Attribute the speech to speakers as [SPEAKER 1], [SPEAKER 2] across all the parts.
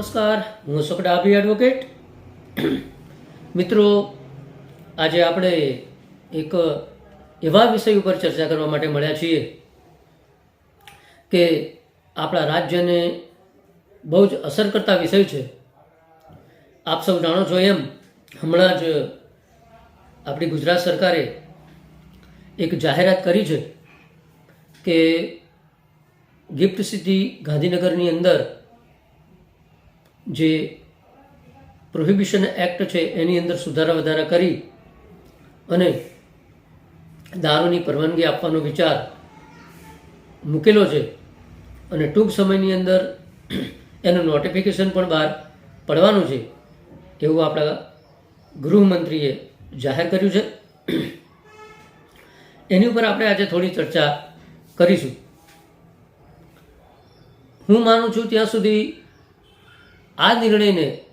[SPEAKER 1] નમસ્કાર, હું અશોક ડાભી એડવોકેટ મિત્રો, આજે આપણે એક એવા વિષય ઉપર ચર્ચા કરવા માટે મળ્યા છીએ કે આપણા રાજ્યને બહુ જ અસર કરતા વિષય છે. આપ સૌ જાણો છો એમ, હમણાં જ આપણી ગુજરાત સરકારે એક જાહેરાત કરી છે કે ગિફ્ટ સિટી ગાંધીનગરની અંદર જે પ્રોહિબિશન એક્ટ છે, એની અંદર સુધારા વધારા કરી અને દારૂની પરવાનગી આપવાનો વિચાર મૂકેલો છે અને ટૂંક સમયની અંદર એનું નોટિફિકેશન પણ બહાર પડવાનું છે એવું આપણા ગૃહમંત્રીએ જાહેર કર્યું છે. એની ઉપર આપણે આજે થોડી ચર્ચા કરીશું. હું માનું છું ત્યાં સુધી આ નિર્ણયને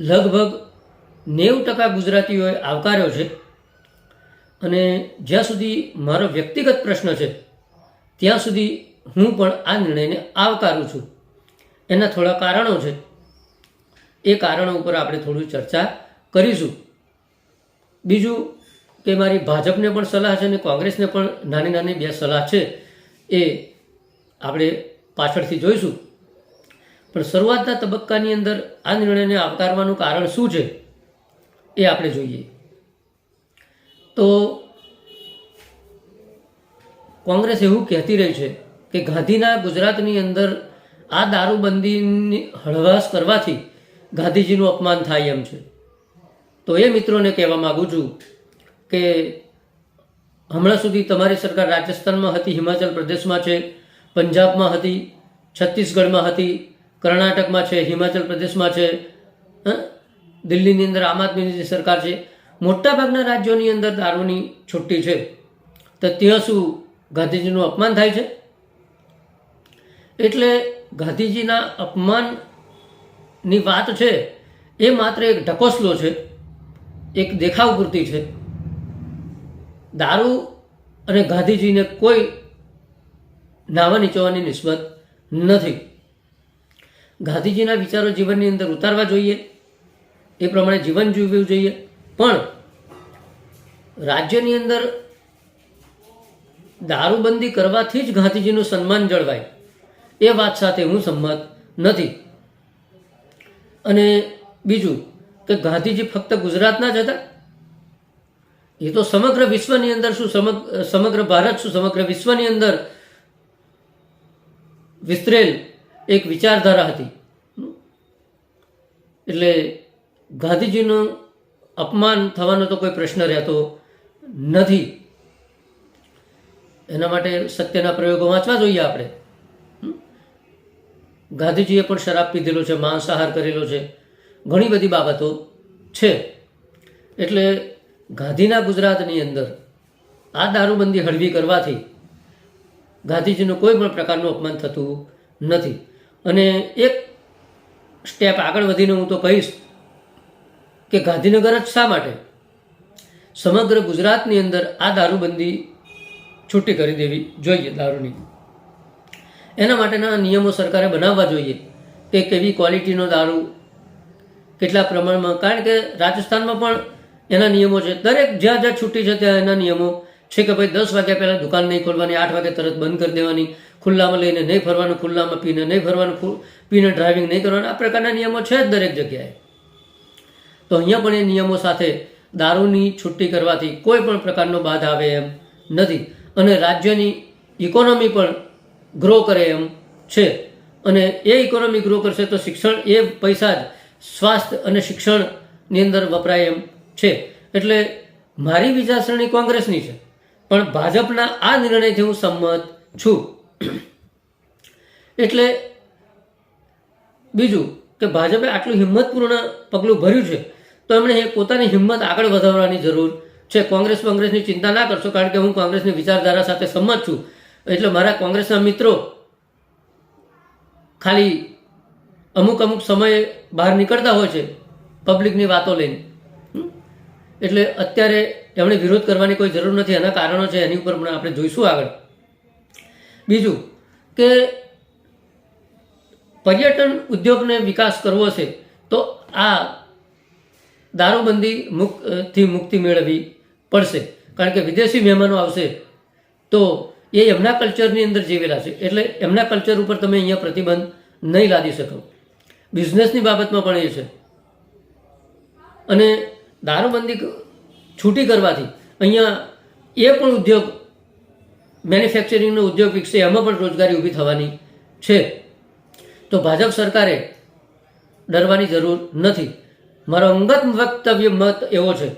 [SPEAKER 1] લગભગ નેવું ટકા ગુજરાતીઓએ આવકાર્યો છે. અને જ્યાં સુધી મારો વ્યક્તિગત પ્રશ્ન છે, ત્યાં સુધી હું પણ આ નિર્ણયને આવકારું છું. એના થોડા કારણો છે. એ કારણો ઉપર આપણે થોડી ચર્ચા કરીશું. બીજું કે મારી ભાજપને પણ સલાહ છે અને કોંગ્રેસને પણ નાની નાની બે સલાહ છે એ આપણે પાછળથી જોઈશું. પણ શરૂઆતના તબક્કાની અંદર આ નિર્ણયને આવકારવાનું કારણ શું છે એ આપણે જોઈએ. તો કોંગ્રેસ એવું કહેતી રહી છે કે ગાંધીના ગુજરાતની અંદર આ દારૂબંધીની હળવાશ કરવાથી ગાંધીજીનું અપમાન થાય એમ છે. તો એ મિત્રોને કહેવા માગું છું કે હમણાં સુધી તમારી સરકાર રાજસ્થાનમાં હતી, હિમાચલ પ્રદેશમાં છે, પંજાબમાં હતી, છત્તીસગઢમાં હતી કર્ણાટકમાં છે, હિમાચલ પ્રદેશમાં છે? દિલ્હીની અંદર આમ આદમીની સરકાર છે, મોટાભાગના રાજ્યોની અંદર દારૂની છુટ્ટી છે. તો ત્યાં શું ગાંધીજીનું અપમાન થાય છે? એટલે ગાંધીજીના અપમાનની વાત છે, એ માત્ર એક ઢકોસલો છે, એક દેખાવ પૂરતી છે. દારૂ અને ગાંધીજીને કોઈ નાવા નીચવાની નિસ્બત નથી. ગાંધીજીના વિચારો જીવનની અંદર ઉતારવા જોઈએ. એ પ્રમાણે જીવન જીવવું જોઈએ. પણ રાજ્યની અંદર દારૂબંધી કરવાથી જ ગાંધીજીનું સન્માન જળવાય. એ વાત સાથે હું સંમત નથી. અને બીજું કે ગાંધીજી ફક્ત ગુજરાતના જ હતા? એ તો સમગ્ર વિશ્વની અંદર શું સમગ્ર સમગ્ર ભારત શું સમગ્ર વિશ્વની અંદર વિસ્તરેલ એક વિચારધારા હતી. એટલે ગાંધીજીનું અપમાન થવાનો તો કોઈ પ્રશ્ન રહેતો નથી. એના માટે સત્યના પ્રયોગો વાંચવા જોઈએ આપણે. ગાંધીજીએ પણ શરાબ પીધેલો છે માંસાહાર કરેલો છે. ઘણી બધી બાબતો છે. એટલે ગાંધીના ગુજરાતની અંદર આ દારૂબંધી હળવી કરવાથી ગાંધીજીનું કોઈ પણ પ્રકારનું અપમાન થતું નથી. અને એક સ્ટેપ આગળ વધીને હું તો કહીશ કે ગાંધીનગર જ શા માટે? સમગ્ર ગુજરાતની અંદર આ દારૂબંધી છૂટી કરી દેવી જોઈએ દારૂની. એના માટેના નિયમો સરકારે બનાવવા જોઈએ કે કેવી ક્વોલિટીનો દારૂ, કેટલા પ્રમાણમાં, કારણ કે રાજસ્થાનમાં પણ એના નિયમો છે. દરેક જ્યાં જ્યાં છૂટી છે ત્યાં એના નિયમો છે કે ભાઈ દસ વાગ્યા પહેલાં દુકાન નહીં ખોલવાની, આઠ વાગે તરત બંધ કરી દેવાની ખુલ્લામાં લઈને નહીં ફરવાનું, ખુલ્લામાં પીને નહીં ફરવાનું પીને ડ્રાઇવિંગ નહીં કરવાનું, આ પ્રકારના નિયમો છે જ દરેક જગ્યાએ. તો અહીંયા પણ એ નિયમો સાથે દારૂની છુટ્ટી કરવાથી કોઈ પણ પ્રકારનો બાધ આવે એમ નથી. અને રાજ્યની ઇકોનોમી પણ ગ્રો કરે એમ છે. અને એ ઇકોનોમી ગ્રો કરશે તો શિક્ષણ એ પૈસા જ સ્વાસ્થ્ય અને શિક્ષણની અંદર વપરાય એમ છે. એટલે મારી વિચારસરણી કોંગ્રેસની છે. પણ ભાજપના આ નિર્ણયથી હું સંમત છું. એટલે બીજું કે ભાજપે આટલું હિંમતપૂર્ણ પગલું ભર્યું છે, તો એમણે એ પોતાની હિંમત આગળ વધારવાની જરૂર છે. કોંગ્રેસ કોંગ્રેસની ચિંતા ના કરશો, કારણ કે હું કોંગ્રેસની વિચારધારા સાથે સંમત છું. એટલે મારા કોંગ્રેસના મિત્રો ખાલી અમુક અમુક સમયે બહાર નીકળતા હોય છે, પબ્લિકની વાતો લઈને. એટલે અત્યારે એમણે વિરોધ કરવાની કોઈ જરૂર નથી. એના કારણો છે, એની ઉપર પણ આપણે જોઈશું આગળ. બીજું કે પર્યટન ઉદ્યોગને વિકાસ કરવો છે, તો આ દારૂબંધી મુક્તથી મુક્તિ મેળવવી પડશે. કારણ કે વિદેશી મહેમાનો આવશે, તો એ એમના કલ્ચરની અંદર જીવેલા છે. એટલે એમના કલ્ચર ઉપર તમે અહીંયા પ્રતિબંધ નહીં લાદી શકો. બિઝનેસની બાબતમાં પણ એ છે. અને દારૂબંધી છૂટી કરવાથી અહીંયા એ પણ ઉદ્યોગ મેન્યુફેક્ચરિંગનો ઉદ્યોગ વિકસે, એમાં પણ રોજગારી ઊભી થવાની છે. તો ભાજપ સરકારે ડરવાની જરૂર નથી. મારો અંગત વક્તવ્ય મત એવો છે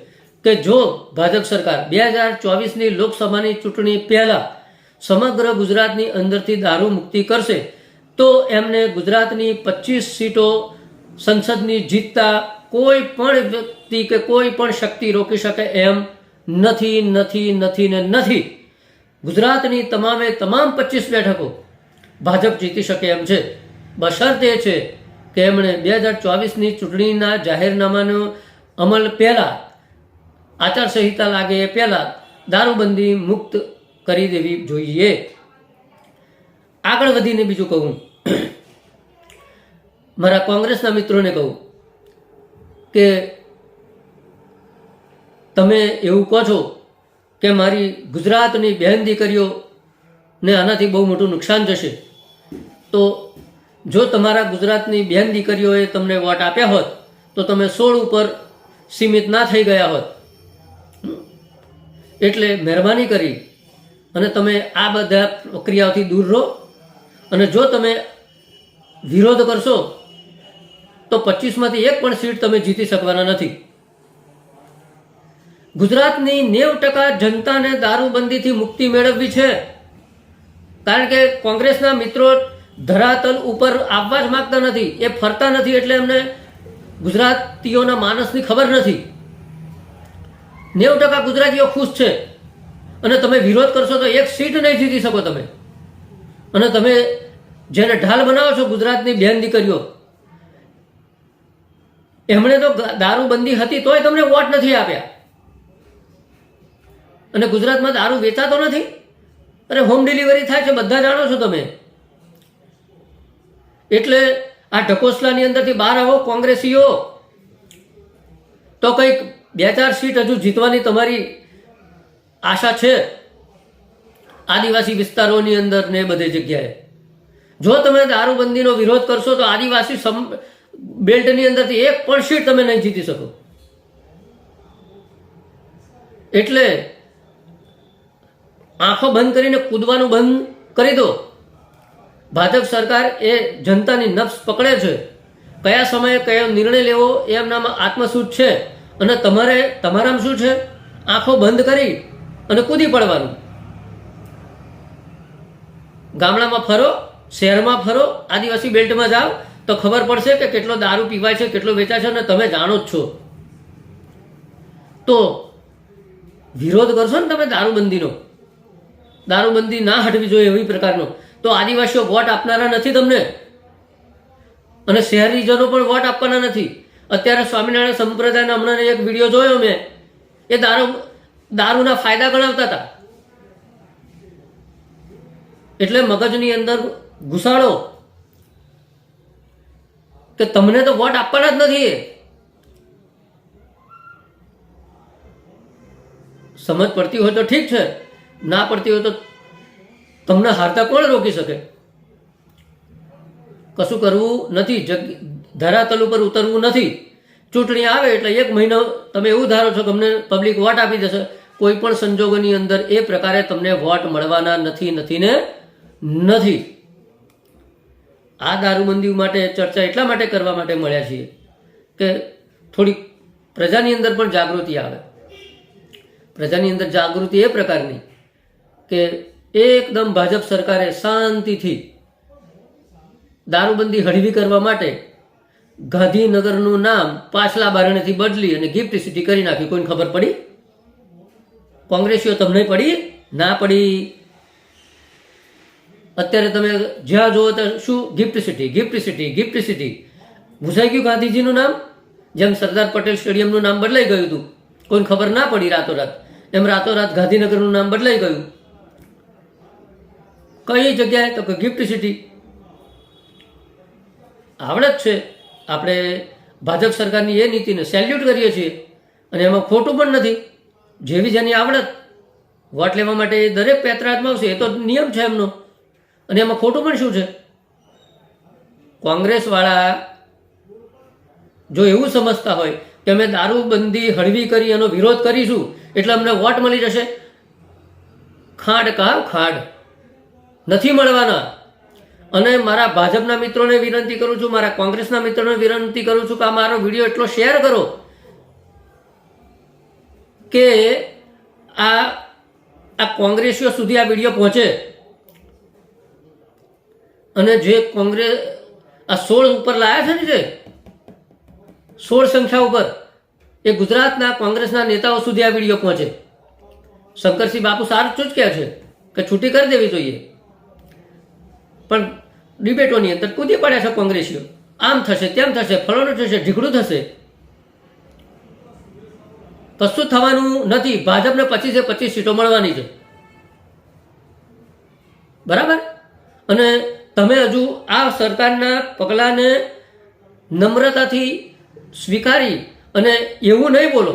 [SPEAKER 1] કે જો ભાજપ સરકાર બે હજાર ચોવીસની લોકસભાની ચૂંટણી પહેલાં સમગ્ર ગુજરાતની અંદરથી દારૂ મુક્તિ કરશે, તો એમને ગુજરાતની પચીસ સીટો સંસદની જીતતા કોઈ પણ વ્યક્તિ કે કોઈ પણ શક્તિ રોકી શકે એમ નથી નથી નથી ને નથી. ગુજરાતની તમામે તમામ પચીસ બેઠકો ભાજપ જીતી શકે એમ છે. બશરત એ છે કે એમણે બે હજાર ચોવીસની ચૂંટણીના જાહેરનામાનો અમલ પહેલાં આચારસંહિતા લાગે એ પહેલાં દારૂબંધી મુક્ત કરી દેવી જોઈએ. આગળ વધીને બીજું કહું. મારા કોંગ્રેસના મિત્રોને કહું કે તમે એવું કહો છો કે મારી ગુજરાતની બહેન દીકરીઓને આનાથી બહુ મોટું નુકસાન જશે તો જો તમારા ગુજરાતની બહેન દીકરીઓએ તમને વોટ આપ્યા હોત, તો તમે સોળ ઉપર સીમિત ના થઈ ગયા હોત. એટલે મહેરબાની કરી અને તમે આ બધા પ્રક્રિયાઓથી દૂર રહો. અને જો તમે વિરોધ કરશો, તો પચીસમાંથી એક પણ સીટ તમે જીતી શકવાના નથી. ગુજરાતની નેવ ટકા જનતાને દારૂબંધીથી મુક્તિ મેળવવી છે. કારણ કે કોંગ્રેસના મિત્રો ધરાતલ ઉપર આવવા જ માગતા નથી. એ ફરતા નથી એટલે એમને ગુજરાતીઓના માનસની ખબર નથી. નેવ ટકા ગુજરાતીઓ ખુશ છે. અને તમે વિરોધ કરશો તો એક સીટ નહીં જીતી શકો તમે. અને તમે જેને ઢાલ બનાવો છો ગુજરાતની બેન દીકરીઓ, એમણે તો દારૂબંધી હતી તોય તમને વોટ નથી આપ્યા. અને ગુજરાતમાં દારૂ વેચાતો નથી? અરે હોમ ડિલિવરી થાય છે, બધા જાણો છો તમે. એટલે આ ઢકોસલાની અંદરથી બહાર આવો, કોંગ્રેસીઓ. તો કંઈક બે ચાર સીટ હજુ જીતવાની તમારી આશા છે? આદિવાસી વિસ્તારોની અંદર ને બધી જગ્યાએ. જો તમે દારૂબંધીનો વિરોધ કરશો, તો આદિવાસી સમ, બેલ્ટની અંદરથી એક પણ સીટ તમે નહીં જીતી શકો. એટલે આંખો બંધ કરીને કૂદવાનું બંધ કરી દો. ભાજપ સરકાર એ જનતાની નફ્સ પકડે છે. કયા સમયે કયો નિર્ણય લેવો એ એમનામાં આત્મસૂચ છે. અને તમારે, તમારામાં શું છે? આંખો બંધ કરી અને કૂદી પડવાનું. ગામડામાં ફરો, શહેરમાં ફરો, આદિવાસી બેલ્ટમાં જાઓ, તો ખબર પડશે કે કેટલો દારૂ પીવાય છે, કેટલો વેચાય છે અને તમે જાણો જ છો. તો વિરોધ કરશો ને તમે દારૂબંધીનો? દારૂબંધી ના હટવી જોઈએ એવી પ્રકારનો. તો આદિવાસીઓ વોટ આપનારા નથી તમને? અને શહેરીજનો પણ વોટ આપવાના નથી. અત્યારે સ્વામિનારાયણ સંપ્રદાયના હમણાં એક વીડિયો જોયો મેં. એ દારૂ, દારૂના ફાયદા ગણાવતા હતા. એટલે મગજની અંદર ઘુસાડો કે તમને તો વોટ આપવાના જ નથી એ. સમજ પડતી હોય તો ઠીક છે. ના પડતી હોય તો તમને હારતા કોણ રોકી શકે? કશું કરવું નથી ધરાતલ ઉપર ઉતરવું નથી. ચૂંટણી આવે એટલે એક મહિનો તમે એવું ધારો છો કે અમને પબ્લિક વોટ આપી દેશે. કોઈ પણ સંજોગોની અંદર એ પ્રકારે તમને વોટ મળવાના નથી નથી ને નથી. આ દારૂબંધી માટે ચર્ચા એટલા માટે કરવા માટે મળ્યા છીએ કે થોડીક પ્રજાની અંદર પણ જાગૃતિ આવે. પ્રજાની અંદર જાગૃતિ એ પ્રકારની. કે એકદમ ભાજપ સરકારે શાંતિથી દારૂબંધી હળવી કરવા માટે ગાંધીનગરનું નામ પાછલા બારણેથી બદલી અને ગિફ્ટ સિટી કરી નાખી. કોઈને ખબર પડી? કોંગ્રેસીઓ તમને પડી? ના પડી. અત્યારે તમે જ્યાં જુઓ ત્યાં શું? Gift city gift city gift city ભૂસાઈ ગયું ગાંધીજીનું નામ? જેમ સરદાર પટેલ સ્ટેડિયમનું નામ બદલાઈ ગયું હતું. કોઈને ખબર ના પડી રાતોરાત. એમ રાતોરાત ગાંધીનગરનું નામ બદલાઈ ગયું. કઈ જગ્યાએ? તો કે ગિફ્ટ સિટી આવડત છે. આપણે ભાજપ સરકારની એ નીતિને સેલ્યુટ કરીએ છીએ. અને એમાં ખોટું પણ નથી. જેવી જેની આવડત. વોટ લેવા માટે એ દરેક પેતરાતમાં આવશે. એ તો નિયમ છે એમનો. અને એમાં ખોટું પણ શું છે? કોંગ્રેસવાળા જો એવું સમજતા હોય કે અમે દારૂબંધી, હળવી કરી એનો વિરોધ કરીશું, એટલે અમને વોટ મળી જશે. ખાડ કાવ, ખાડ. નથી મળવાના. અને મારા ભાજપના મિત્રોને વિનંતી કરું છું, મારા કોંગ્રેસના મિત્રોને વિનંતી કરું છું કે આ મારો વીડિયો એટલો શેર કરો કે આ આ કોંગ્રેસીઓ સુધી આ વીડિયો પહોંચે. અને જે કોંગ્રેસ, આ સોળ ઉપર લાયા છે ને જે? સોળ સંખ્યા ઉપર. એ ગુજરાતના કોંગ્રેસના નેતાઓ સુધી આ વીડિયો પહોંચે. શંકરસિંહ બાપુ સારું કહે છે કે છૂટી કરી દેવી જોઈએ. પણ ડિબેટોની અંદર કૂદી પડ્યા છે કોંગ્રેસીઓ. આમ થશે, તેમ થશે, ફલાણું થશે ઢીકડું થશે. કશું થવાનું નથી? ભાજપને પચીસે પચીસ સીટો મળવાની છે. બરાબર? અને તમે હજુ આ સરકારના પગલાંને નમ્રતાથી સ્વીકારી અને એવું નહીં બોલો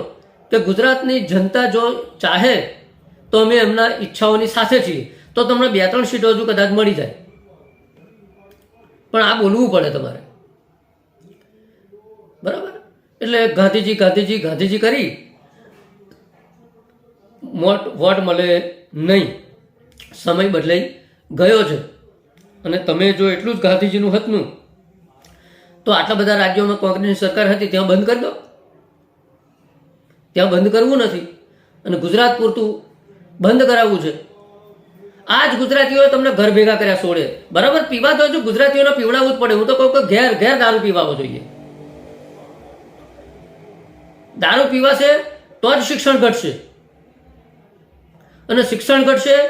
[SPEAKER 1] કે ગુજરાતની જનતા જો ચાહે તો અમે એમના ઈચ્છાઓની સાથે છીએ. તો તમને બે ત્રણ સીટો હજુ કદાચ મળી જાય. પણ આ બોલવું પડે તમારે. બરાબર? એટલે ગાંધીજી ગાંધીજી ગાંધીજી કરી. મોટ, વોટ મળે નહીં. સમય બદલાઈ ગયો છે. અને તમે જો એટલું જ ગાંધીજીનું હતું તો આટલા બધા રાજ્યોમાં કોંગ્રેસની સરકાર હતી, ત્યાં બંધ કરી દો. ત્યાં બંધ કરવું નથી. અને ગુજરાત પૂરતું બંધ કરાવવું છે. આ જ ગુજરાતીઓ તમને ઘર ભેગા કર્યા સોળે. બરાબર? પીવા તો હજુ ગુજરાતીઓને પીવડાવવું જ પડે. હું તો કહું કે ઘેર ઘેર દારૂ પીવાવો જોઈએ. દારૂ પીવાશે તો જ શિક્ષણ ઘટશે. અને શિક્ષણ ઘટશે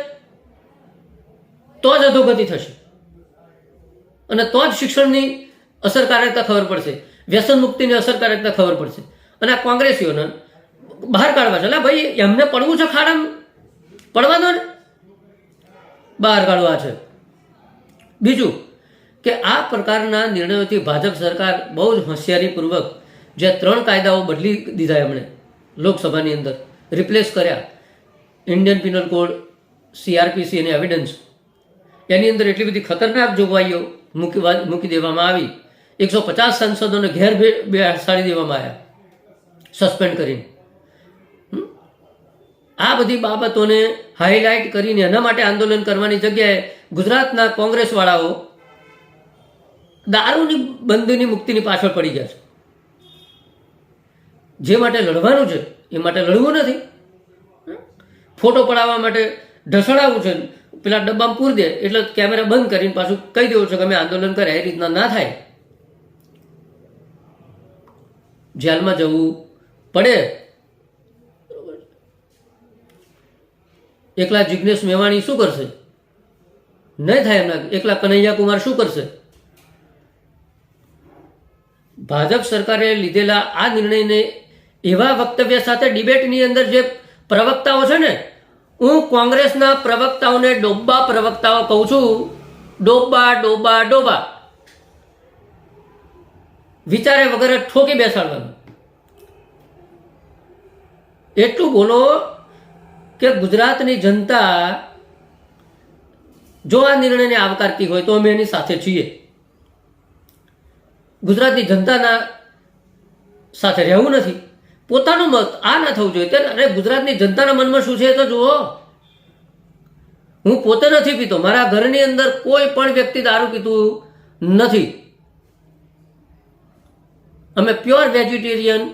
[SPEAKER 1] તો જ અધોગતિ થશે. અને તો જ શિક્ષણની અસરકારકતા ખબર પડશે. વ્યસન મુક્તિની અસરકારકતા ખબર પડશે. અને આ કોંગ્રેસીઓને બહાર કાઢવા છે. એટલે ભાઈ, એમને પડવું છે ખાડામાં? પડવા દો ને. બહાર કાઢવા છે. બીજું કે આ પ્રકારના નિર્ણયોથી ભાજપ સરકાર બહુ જ હોશિયારીપૂર્વક જે ત્રણ કાયદાઓ બદલી દીધા એમણે લોકસભાની અંદર. રિપ્લેસ કર્યા. ઇન્ડિયન પિનલ કોડ સીઆરપીસી અને એવિડન્સ એની અંદર એટલી બધી ખતરનાક જોગવાઈઓ મૂકી મૂકી દેવામાં આવી. એકસો પચાસ સાંસદોને ઘેર બેસાડી દેવામાં આવ્યા. સસ્પેન્ડ કરીને? આ બધી બાબતોને હાઇલાઇટ કરીને એના માટે આંદોલન કરવાની જગ્યાએ ગુજરાતના કોંગ્રેસવાળાઓ દારૂની બંધીની મુક્તિની પાછળ પડી ગયા છે. જે માટે લડવાનું છે, એ માટે લડવું નથી. ફોટો પડાવવા માટે ઢસડાવવું છે. પેલા ડબ્બામાં પૂર દે, એટલે કેમેરા બંધ કરીને પાછું કહી દેવું છે કે અમે આંદોલન કર્યા એ રીતના ના થાય. જેલમાં જવું પડે. એકલા જિજ્ઞેશ મેવાણી શું કરશે? નહીં થાય એમના એકલા કનૈયા કુમાર શું કરશે? ભાજપ સરકારે લીધેલા આ નિર્ણયને એવા વક્તવ્ય સાથે ડિબેટની અંદર જે પ્રવક્તાઓ છે ને, હું કોંગ્રેસના પ્રવક્તાઓને ડોબા પ્રવક્તાઓ કહું છું ડોબા ડોબા ડોબા વિચારે વગર ઠોકી બેસાડવાનું. એટલું બોલો કે ગુજરાતની જનતા જો આ નિર્ણયને આવકારતી હોય તો અમે એની સાથે છીએ. ગુજરાતની જનતાના સાથે રહેવું નથી. પોતાનો મત આ ના થવું જોઈએ. ત્યારે અરે ગુજરાતની જનતાના મનમાં શું છે તો જુઓ. હું પોતે નથી પીતો. મારા ઘરની અંદર કોઈ પણ વ્યક્તિ દારૂ પીતું નથી. અમે પ્યોર વેજીટેરિયન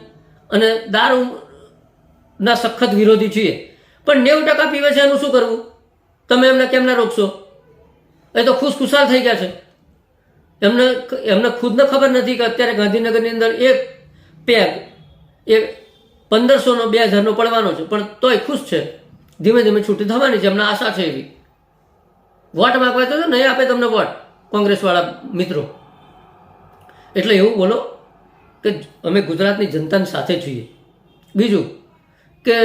[SPEAKER 1] અને દારૂના સખત વિરોધી છીએ. પણ નેવું ટકા પીવે છે એનું શું કરવું? તમે એમને કેમ ના રોકશો? એ તો ખુશખુશાલ થઈ ગયા છે. એમને એમને ખુદને ખબર નથી કે અત્યારે ગાંધીનગરની અંદર એક પેગ એ પંદરસોનો બે હજારનો પડવાનો છે, પણ તોય ખુશ છે. ધીમે ધીમે છૂટી થવાની છે, એમને આશા છે એવી. વોટ માગવા તો નહીં આપે તમને વોટ, કોંગ્રેસવાળા મિત્રો. એટલે એવું બોલો કે અમે ગુજરાતની જનતાની સાથે છીએ. બીજું કે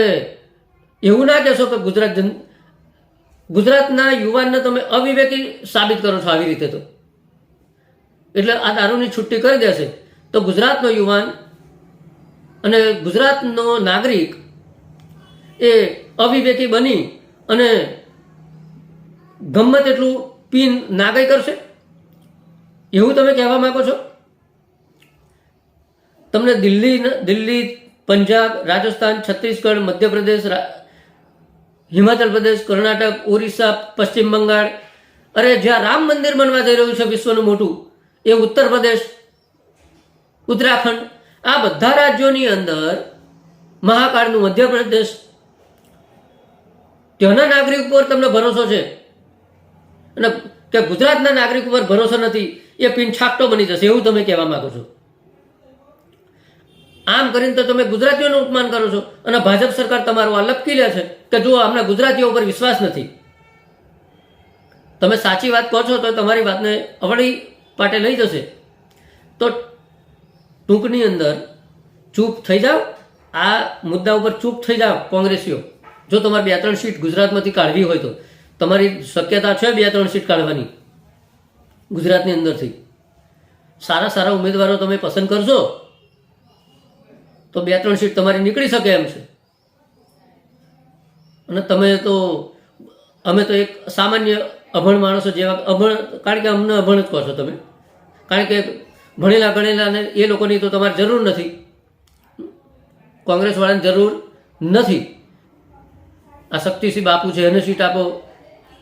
[SPEAKER 1] એવું ના કહેશો કે ગુજરાત જન ગુજરાતના યુવાનને તમે અવિવેકી સાબિત કરો છો આવી રીતે તો. એટલે આ દારૂની છુટ્ટી કરી દેશે તો ગુજરાતનો યુવાન અને ગુજરાતનો નાગરિક એ અવિવેકી બની અને ગમે તેટલું પીન નાગઈ કરશે? એવું તમે કહેવા માગો છો? તમને દિલ્હી દિલ્હી, પંજાબ, રાજસ્થાન, છત્તીસગઢ, મધ્યપ્રદેશ હિમાચલ પ્રદેશ, કર્ણાટક, ઓરિસ્સા, પશ્ચિમ બંગાળ. અરે જ્યાં રામ મંદિર બનવા જઈ રહ્યું છે વિશ્વનું મોટું, એ ઉત્તર પ્રદેશ, ઉત્તરાખંડ. આ બધા રાજ્યોની અંદર મહાકાળનું મધ્યપ્રદેશ. ત્યાંના નાગરિક ઉપર તમને ભરોસો છે. અને કે ગુજરાતના નાગરિક ઉપર ભરોસો નથી, એ પિન છાપટો બની જશે, એવું તમે કહેવા માંગો છો. આમ કરીને તો તમે ગુજરાતીઓનું અપમાન કરો છો. અને ભાજપ સરકાર તમારું આ લપકી લે છે કે જો અમને ગુજરાતીઓ ઉપર વિશ્વાસ નથી. તમે સાચી વાત કહો છો તો તમારી વાતને અવળી પાટે લઈ જશે. તો ટૂંકની અંદર ચૂપ થઈ જાઓ. આ મુદ્દા ઉપર ચૂપ થઈ જાઓ કોંગ્રેસીઓ. જો તમારે બે ત્રણ સીટ ગુજરાતમાંથી કાઢવી હોય તો. તમારી શક્યતા છે બે ત્રણ સીટ કાઢવાની ગુજરાતની અંદરથી. સારા સારા ઉમેદવારો તમે પસંદ કરશો. તો બે ત્રણ સીટ તમારી નીકળી શકે એમ છે. અને તમે તો, અમે તો એક સામાન્ય અભણ માણસો જેવા, અભણ, કારણ કે અમને અભણ જ કહો છો તમે. કારણ કે ભણેલા, ગણેલા ને એ લોકોની તો તમારે જરૂર નથી. કોંગ્રેસવાળાની જરૂર નથી. આ શક્તિસિંહ બાપુ છે, એને સીટ આપો.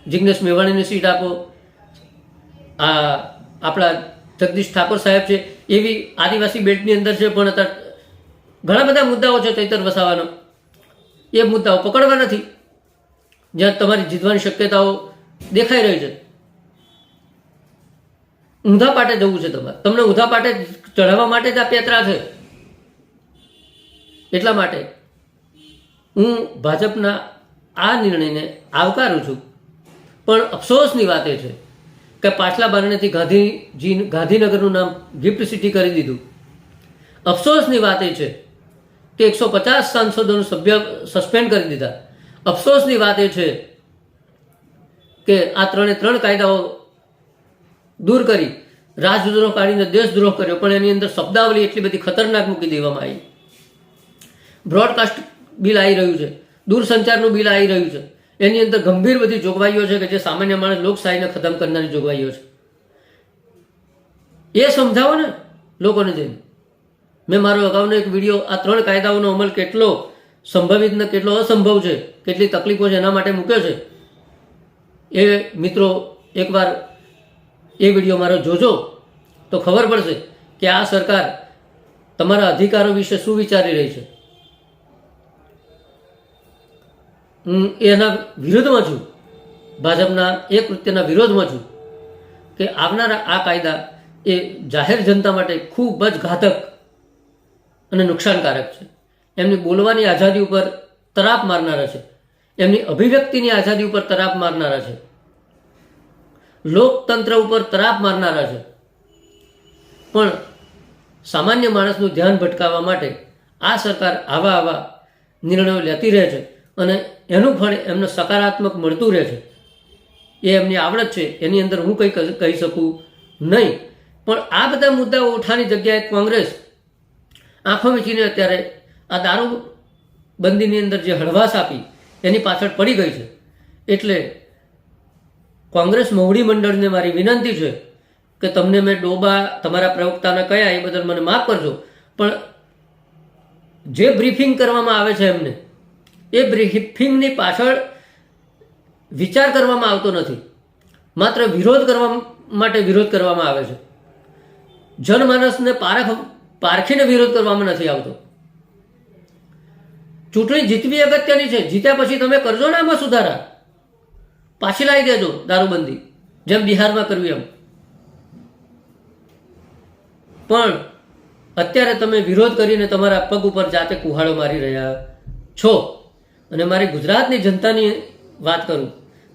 [SPEAKER 1] જિગ્નેશ મેવાણીની સીટ આપો. આ આપણા જગદીશ ઠાકોર સાહેબ છે, એવી આદિવાસી બેલ્ટની અંદર છે, પણ અત્યારે ઘણા બધા મુદ્દાઓ છે ચૈતર વસાવાનો. એ મુદ્દાઓ પકડવા નથી. જ્યાં તમારી જીતવાની શક્યતાઓ દેખાઈ રહી છે. ઊંધા પાટે જવું છે તમારે. તમને ઊંધા પાટે ચઢાવવા માટે જ આ પેત્રા છે. એટલા માટે હું ભાજપના આ નિર્ણયને આવકારું છું. પણ અફસોસની વાત એ છે કે પાછલા બારણેથી ગાંધીજી ગાંધીનગરનું નામ ગિફ્ટ સિટી કરી દીધું. અફસોસની વાત એ છે કે એકસો પચાસ સાંસદોનું સભ્ય સસ્પેન્ડ કરી દીધા. અફસોસની વાત એ છે કે આ ત્રણે ત્રણ કાયદાઓ દૂર કરી, રાજદ્રોહ કાઢીને દેશદ્રોહ કર્યો, પણ એની અંદર શબ્દાવલી એટલી બધી ખતરનાક મૂકી દેવામાં આવી. બ્રોડકાસ્ટ બિલ આવી રહ્યું છે, દૂરસંચારનું બિલ આવી રહ્યું છે. એની અંદર ગંભીર બધી જોગવાઈઓ છે કે જે સામાન્ય માણસ લોકશાહીને ખતમ કરનારી જોગવાઈઓ છે. એ સમજાવો ને લોકોને જઈને. મેં મારો અગાઉનો એક વીડિયો, આ ત્રણ કાયદાઓનો અમલ કેટલો સંભવિત ને કેટલો અસંભવ છે, કેટલી તકલીફો છે એના માટે મૂક્યો છે. એ મિત્રો, એકવાર એ વીડિયો મારો જોજો, તો ખબર પડશે કે આ સરકાર તમારા અધિકારો વિશે શું વિચારી રહી છે. હું એના વિરોધમાં છું, ભાજપના એ કૃત્યના વિરોધમાં છું કે આવનારા આ કાયદા એ જાહેર જનતા માટે ખૂબ જ ઘાતક અને નુકસાનકારક છે. એમની બોલવાની આઝાદી ઉપર તરાપ મારનારા છે. એમની અભિવ્યક્તિની આઝાદી ઉપર તરાપ મારનારા છે. લોકતંત્ર ઉપર તરાપ મારનારા છે. પણ સામાન્ય માણસનું ધ્યાન ભટકાવવા માટે આ સરકાર આવા આવા નિર્ણયો લેતી રહે છે અને એનું ફળ એમને સકારાત્મક મળતું રહે છે. એ એમની આવડત છે. એની અંદર હું કંઈ કહી શકું નહીં. પણ આ બધા મુદ્દાઓ ઉઠાની જગ્યાએ કોંગ્રેસ આંખો મીચીને અત્યારે આ દારૂ બંધીની અંદર જે હળવાશ આપી, એની પાછળ પડી ગઈ છે. એટલે કોંગ્રેસ મોવડી મંડળને મારી વિનંતી છે કે તમને મેં ડોબા, તમારા પ્રવક્તાને કયા, એ બદલ મને માફ કરજો. પણ જે બ્રીફિંગ કરવામાં આવે છે એમને, એ બ્રીફિંગની પાછળ વિચાર કરવામાં આવતો નથી. માત્ર વિરોધ કરવા માટે વિરોધ કરવામાં આવે છે. જનમાનસને પારખ પારખીને વિરોધ કરવામાં નથી આવતો. ચૂંટણી જીતવી અગત્યની છે. જીત્યા પછી તમે કરજો ને આમાં સુધારા. પાછી લાવી દેજો દારૂબંધી, જેમ બિહારમાં કરવી એમ. પણ અત્યારે તમે વિરોધ કરીને તમારા પગ ઉપર જાતે કુહાડો મારી રહ્યા છો. અને મારી ગુજરાતની જનતાની વાત કરું,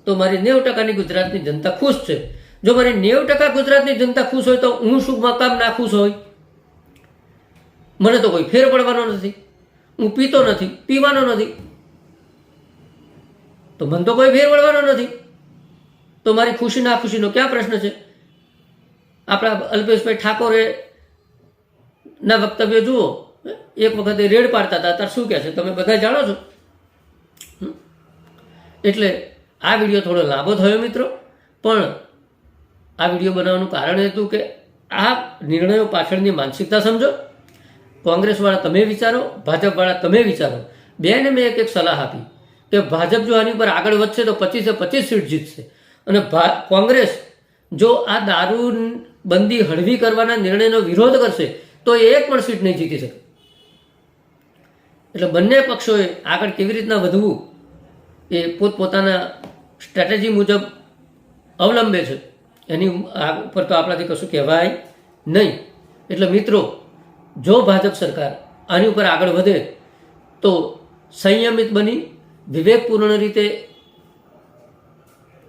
[SPEAKER 1] તો મારી નેવ ટકાની ગુજરાતની જનતા ખુશ છે. જો મારી નેવ ટકા ગુજરાતની જનતા ખુશ હોય તો હું શું મકામ ના ખુશ હોય? મને તો કોઈ ફેર પડવાનો નથી. હું પીતો નથી, પીવાનો નથી. તો મને તો કોઈ ફેર પડવાનો નથી. તો મારી ખુશી ના ખુશીનો ક્યાં પ્રશ્ન છે? આપણા અલ્પેશભાઈ ઠાકોરે ના વક્તવ્ય જુઓ. એક વખતે રેડ પાડતા હતા. ત્યારે શું કહે છે? તમે બધા જાણો છો? એટલે આ વીડિયો થોડો લાંબો થયો મિત્રો. પણ આ વીડિયો બનાવવાનું કારણ હતું કે આ નિર્ણયો પાછળની માનસિકતા સમજો. કોંગ્રેસવાળા તમે વિચારો, ભાજપવાળા તમે વિચારો. બેને મેં એક એક સલાહ આપી કે ભાજપ જો આની ઉપર આગળ વધશે તો પચીસે પચીસ સીટ જીતશે. અને કોંગ્રેસ જો આ દારૂ બંધી હળવી કરવાના નિર્ણયનો વિરોધ કરશે, તો એ એક પણ સીટ નહીં જીતી શકે. એટલે બંને પક્ષોએ આગળ કેવી રીતના વધવું એ પોતપોતાના સ્ટ્રેટેજી મુજબ અવલંબે છે. એની આ ઉપર તો આપણાથી કશું કહેવાય નહીં. એટલે મિત્રો જો ભાજપ સરકાર આની ઉપર આગળ વધે તો સંયમિત બની, વિવેકપૂર્ણ રીતે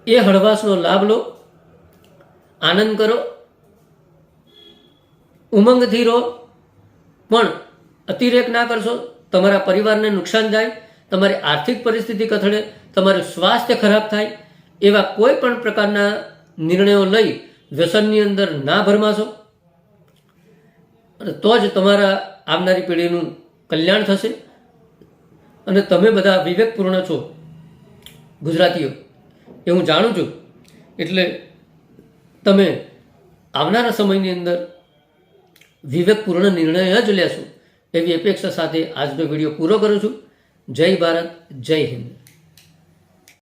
[SPEAKER 1] એ હળવાશનો લાભ લો, આનંદ કરો, ઉમંગથી રહો, પણ અતિરેક ના કરશો, તમારા પરિવારને નુકસાન જાય તમારી આર્થિક પરિસ્થિતિ કથળે, તમારું સ્વાસ્થ્ય ખરાબ થાય, એવા કોઈ પણ પ્રકારના નિર્ણયો લઈ વ્યસનની અંદર ના ભરમાશો. અને તો જ તમારા આવનારી પેઢીનું કલ્યાણ થશે. અને તમે બધા વિવેકપૂર્ણ છો, ગુજરાતીઓ. એ હું જાણું છું. એટલે તમે આવનારા સમયની અંદર વિવેકપૂર્ણ નિર્ણય જ લેશો એવી અપેક્ષા સાથે આજનો વીડિયો પૂરો કરું છું. જય ભારત, જય હિન્દ.